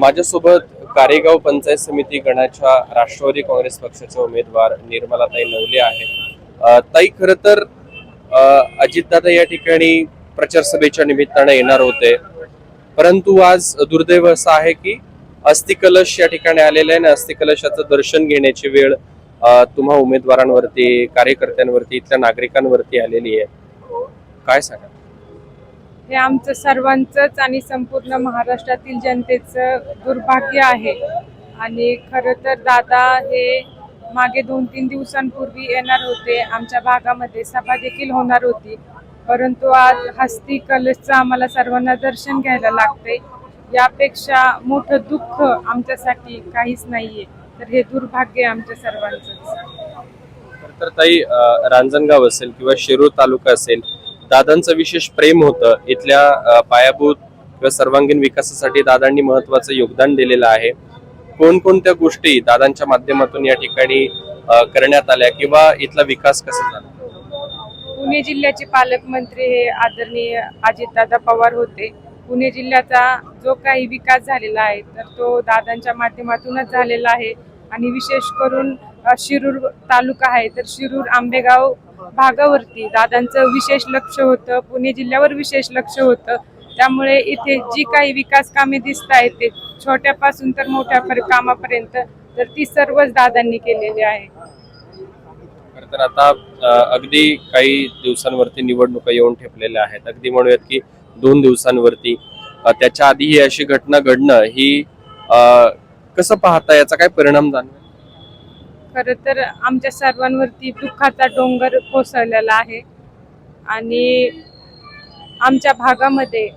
माझ्यासोबत कारेगाव पंचायत समिती गणाच्या राष्ट्रवादी काँग्रेस पक्षाचे उमेदवार निर्मलाताई नवले आहेत. ताई खर तर अजितदादा या ठिकाणी प्रचार सभेच्या निमित्ताने येणार होते. परंतु आज दुर्दैव असं आहे की अस्थिकलश या ठिकाणी आलेलं आहे आणि अस्थिकलशाचं दर्शन घेण्याची वेळ तुम्हा उमेदवारांवरती कार्यकर्त्यांवरती इथल्या नागरिकांवरती आलेली आहे. काय सांगा हे आमचं सर्वांचंच आणि संपूर्ण महाराष्ट्रातील जनतेचं दुर्भाग्य आहे. आणि खरं तर दादा हे मागे दोन तीन दिवसांपूर्वी येणार होते. आमच्या भागामध्ये सभा देखील होणार होती. परंतु आज हस्ती कलशचं आम्हाला सर्वांना दर्शन घ्यायला लागतंय. यापेक्षा मोठं दुःख आमच्यासाठी काहीच नाहीये. तर हे दुर्भाग्य आमच्या सर्वांचंच. तर ताई रांजणगाव असेल किंवा शिरूर तालुका असेल दादांचं विशेष प्रेम होतं. इथल्या पायाभूत किंवा सर्वांगीण विकासासाठी दादांनी महत्वाचं योगदान दिलेलं आहे. कोणकोणत्या गोष्टी दादांच्या माध्यमातून या ठिकाणी करण्यात आल्या किंवा इथला विकास कसा झाला? पुणे जिल्ह्याचे पालकमंत्री हे आदरणीय अजितदादा पवार होते. पुणे जिल्ह्याचा जो काही विकास झालेला आहे तर तो दादांच्या माध्यमातूनच झालेला आहे. आणि विशेष करून शिरूर तालुका आहे तर शिरूर आंबेगाव भागावरती. दादांचं विशेष लक्ष होतं पुणे जिल्ह्यावर विशेष लक्ष होतं. त्यामुळे इथे जी काही विकास कामे दिसत आहेत ते छोट्यापासून तर मोठ्या कामापर्यंत तर ती सर्वच दादांनी केलेली आहे. खरं तर आता अ, अगदी काही दिवसांवरती निवडणुका येऊन ठेपलेल्या आहेत. अगदी म्हणूयात की दोन दिवसांवरती अ, त्याच्या आधी ही अशी घटना घडणं ही अ, कसं पाहता याचा काय परिणाम जाणवेल? खरं तर आमच्या सर्वांवरती दुःखाचा डोंगर कोसळलेला आहे. आणि आमच्या भागामध्ये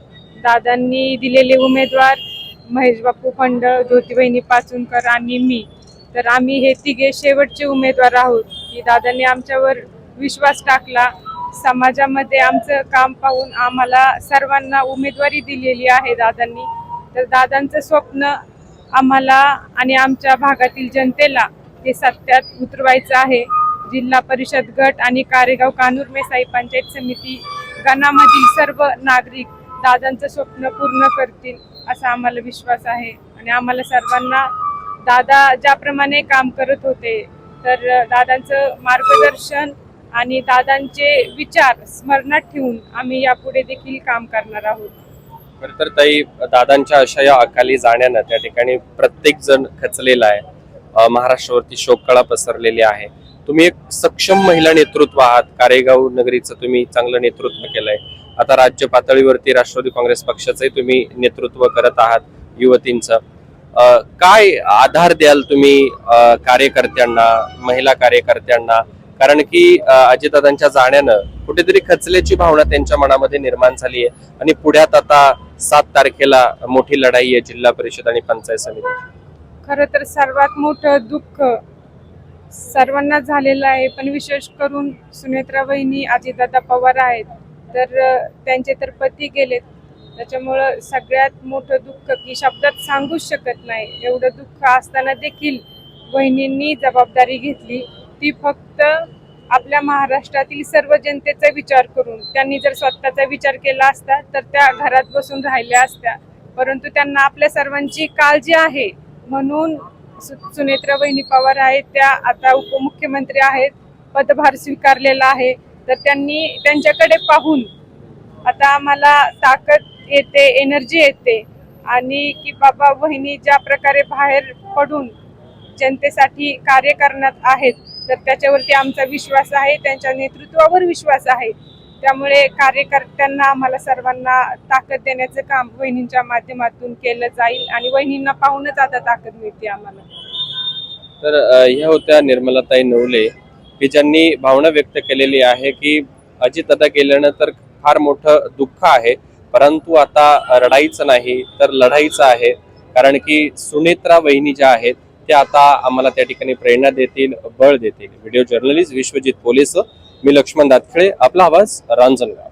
दादांनी दिलेले उमेदवार महेश बापू फंड ज्योतिबहिनी पाचुनकर आणि मी. तर आम्ही हे तिघे शेवटचे उमेदवार आहोत की दादांनी आमच्यावर विश्वास टाकला. समाजामध्ये आमचं काम पाहून आम्हाला सर्वांना उमेदवारी दिलेली आहे दादांनी. तर दादांचं स्वप्न आम्हाला आणि आमच्या भागातील जनतेला ते सत्यात उतरवायचं आहे. जिल्हा परिषद गट आणि कारेगाव कानूर मेसाई पंचायत समिती गणामधील सर्व नागरिक दादांचं स्वप्न पूर्ण करतील असा आम्हाला विश्वास आहे. आणि आम्हाला सर्वांना दादा ज्याप्रमाणे काम करत होते तर दादांचं मार्गदर्शन आणि दादांचे विचार स्मरणात ठेवून आम्ही यापुढे देखील काम करणार आहोत. खरं तर ताई दादांच्या अशा या अकाली जाण्यानं त्या ठिकाणी प्रत्येक जण खचलेला आहे. महाराष्ट्रावरती शोककळा पसरलेली आहे. तुम्ही एक सक्षम महिला नेतृत्व आहात. कारेगाव नगरीचं तुम्ही चांगलं नेतृत्व केलंय. आता राज्य पातळीवरती राष्ट्रवादी काँग्रेस पक्षाचंही तुम्ही नेतृत्व करत आहात युवतींचं. काय आधार द्याल तुम्ही कार्यकर्त्यांना महिला कार्यकर्त्यांना? कारण की अजितदादांच्या जाण्यानं कुठेतरी खचल्याची भावना त्यांच्या मनामध्ये निर्माण झाली आहे. आणि पुढ्यात आता सात तारखेला मोठी लढाई आहे जिल्हा परिषद आणि पंचायत समिती. खरं तर सर्वात मोठं दुःख सर्वांना झालेलं आहे पण विशेष करून सुनेत्रा वहिनी अजितदादा पवार आहेत. तर त्यांचे तर पती गेलेत. त्याच्यामुळं सगळ्यात मोठं दुःख की शब्दात सांगूच शकत नाही. एवढं दुःख असताना देखील वहिनींनी जबाबदारी घेतली. ती फक्त आपल्या महाराष्ट्रातील सर्व जनतेचा विचार करून त्यांनी जर स्वतःचा विचार केला असता तर त्या घरात बसून राहिल्या असत्या. परंतु त्यांना आपल्या सर्वांची काळजी आहे. म्हणून सु- सुनेत्रा वहिनी पवार आहेत त्या आता उपमुख्यमंत्री आहेत पदभार स्वीकारलेला आहे. तर त्यांनी त्यांच्याकडे पाहून आता आम्हाला ताकद येते एनर्जी येते. आणि की बाबा वहिनी ज्या प्रकारे बाहेर पडून जनतेसाठी कार्य करण्यात आहेत तर त्याच्यावरती आमचा विश्वास आहे त्यांच्या नेतृत्वावर विश्वास आहे. त्यामुळे कार्यकर्त्यांना आम्हाला सर्वांना ताकद देण्याचं काम वहिनींच्या माध्यमातून केलं जाईल आणि वहिनींना पाहूनच आता ताकद मिळते आम्हाला. तर ह्या होत्या निर्मलाताई नवले की ज्यांनी भावना व्यक्त केलेली आहे की अजितदादा गेल्यानं तर फार मोठं दुःख आहे परंतु आता रडायचं नाही तर लढाईचं आहे. कारण की सुनेत्रा वहिनी ज्या आहेत त्या आता आम्हाला त्या ठिकाणी प्रेरणा देतील बळ देतील. व्हिडिओ जर्नलिस्ट विश्वजित पोलीस मी लक्ष्मण दातखळे आपला आवाज रांजणगाव.